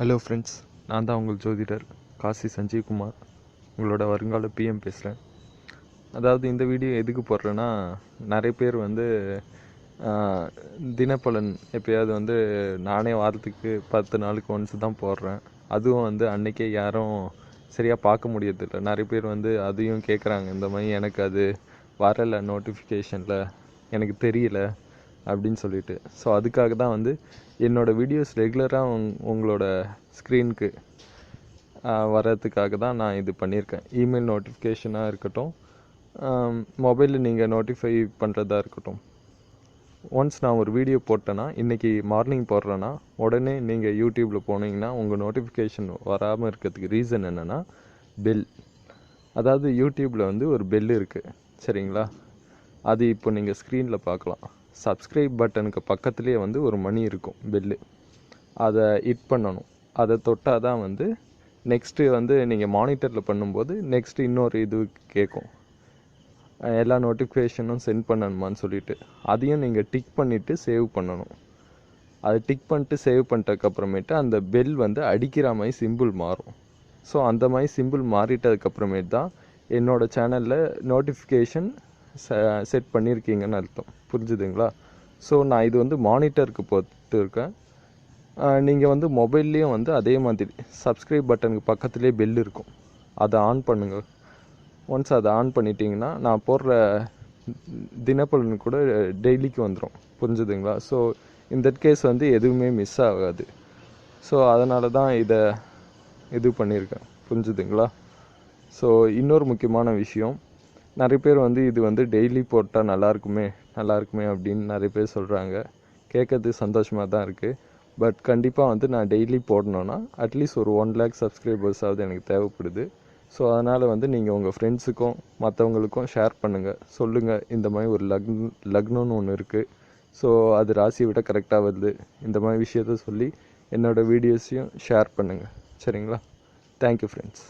Hello friends நான் தான் உங்கள் ஜோதிடர் காசி சஞ்சீவ்குமார் உங்களோட வருங்கால பிஎம் பேசுகிறேன் அதாவது இந்த வீடியோ எதுக்கு போடுறேன்னா நிறைய பேர் வந்து தினப்பலன் எப்பயாவது வந்து நானே வாரத்துக்கு பத்து நாளுக்கு ஒன்ஸ் தான் போடுறேன். அதுவும் வந்து அன்றைக்கே யாரும் சரியாக பார்க்க முடியறதில்ல. நிறைய பேர் வந்து அதையும் கேட்குறாங்க இந்த மாதிரி எனக்கு அது வரலை நோட்டிஃபிகேஷனில் எனக்கு தெரியல. அப்படின்னு சொல்லிட்டு. ஸோ அதுக்காக தான் வந்து என்னோடய வீடியோஸ் ரெகுலராக உங் உங்களோட ஸ்க்ரீனுக்கு வர்றதுக்காக தான் நான் இது பண்ணியிருக்கேன். இமெயில் நோட்டிஃபிகேஷனாக இருக்கட்டும் மொபைலில் நீங்கள் நோட்டிஃபை பண்ணுறதா இருக்கட்டும். ஒன்ஸ் நான் ஒரு வீடியோ போட்டேன்னா இன்றைக்கி மார்னிங் போடுறேன்னா உடனே நீங்கள் யூடியூப்பில் போனீங்கன்னா உங்கள் நோட்டிஃபிகேஷன் வராமல் இருக்கிறதுக்கு ரீசன் என்னென்னா பெல் அதாவது யூடியூப்பில் வந்து ஒரு பெல் இருக்குது சரிங்களா? அது இப்போ நீங்கள் ஸ்க்ரீனில் பார்க்கலாம். சப்ஸ்கிரைப் பட்டனுக்கு பக்கத்துலேயே வந்து ஒரு மணி இருக்கும் பெல்லு அதை ஹிட் பண்ணணும். அதை தொட்டால் தான் வந்து நெக்ஸ்ட்டு வந்து நீங்கள் மானிட்டரில் பண்ணும்போது நெக்ஸ்ட்டு இன்னொரு இது கேட்கும். எல்லா நோட்டிஃபிகேஷனும் சென்ட் பண்ணணுமான்னு சொல்லிட்டு. அதையும் நீங்கள் டிக் பண்ணிவிட்டு சேவ் பண்ணணும். அதை டிக் பண்ணிட்டு சேவ் பண்ணிட்டதுக்கப்புறமேட்டு அந்த பெல் வந்து அடிக்கிற மாதிரி சிம்பிள் மாறும். ஸோ அந்த மாதிரி சிம்பிள் மாறிட்டதுக்கப்புறமேட்டு தான் என்னோடய சேனலில் நோட்டிஃபிகேஷன் செட் பண்ணியிருக்கீங்கன்னு அர்த்தம். புரிஞ்சுதுங்களா? ஸோ நான் இது வந்து மானிட்டருக்கு போட்டு இருக்கேன் நீங்கள் வந்து மொபைல்லேயும் வந்து அதே மாதிரி சப்ஸ்கிரைப் பட்டனுக்கு பக்கத்துலேயே பெல் இருக்கும். அதை ஆன் பண்ணுங்கள் ஒன்ஸ் அதை ஆன் பண்ணிட்டீங்கன்னா நான் போடுற தினப்பலன் கூட டெய்லிக்கு வந்துடும் புரிஞ்சுதுங்களா? ஸோ இந்த கேஸ் வந்து எதுவுமே மிஸ் ஆகாது. ஸோ அதனால தான் இதை இது பண்ணியிருக்கேன் புரிஞ்சுதுங்களா? ஸோ இன்னொரு முக்கியமான விஷயம். நிறைய பேர் வந்து இது வந்து டெய்லி போட்டால் நல்லாயிருக்குமே நல்லாயிருக்குமே அப்படின்னு நிறைய பேர் சொல்கிறாங்க கேட்கறது சந்தோஷமாக தான் இருக்குது பட் கண்டிப்பாக வந்து நான் டெய்லி போடணுன்னா அட்லீஸ்ட் ஒரு ஒன் லேக் சப்ஸ்கிரைபர்ஸாவது எனக்கு தேவைப்படுது. ஸோ அதனால் வந்து நீங்கள் உங்கள் ஃப்ரெண்ட்ஸுக்கும் மற்றவங்களுக்கும் ஷேர் பண்ணுங்கள் சொல்லுங்கள் இந்த மாதிரி ஒரு லக்ன் லக்னம்னு ஒன்று இருக்குது ஸோ அது ராசியை விட கரெக்டாக வருது. இந்த மாதிரி விஷயத்த சொல்லி என்னோடய வீடியோஸையும் ஷேர் பண்ணுங்கள் சரிங்களா? Thank you friends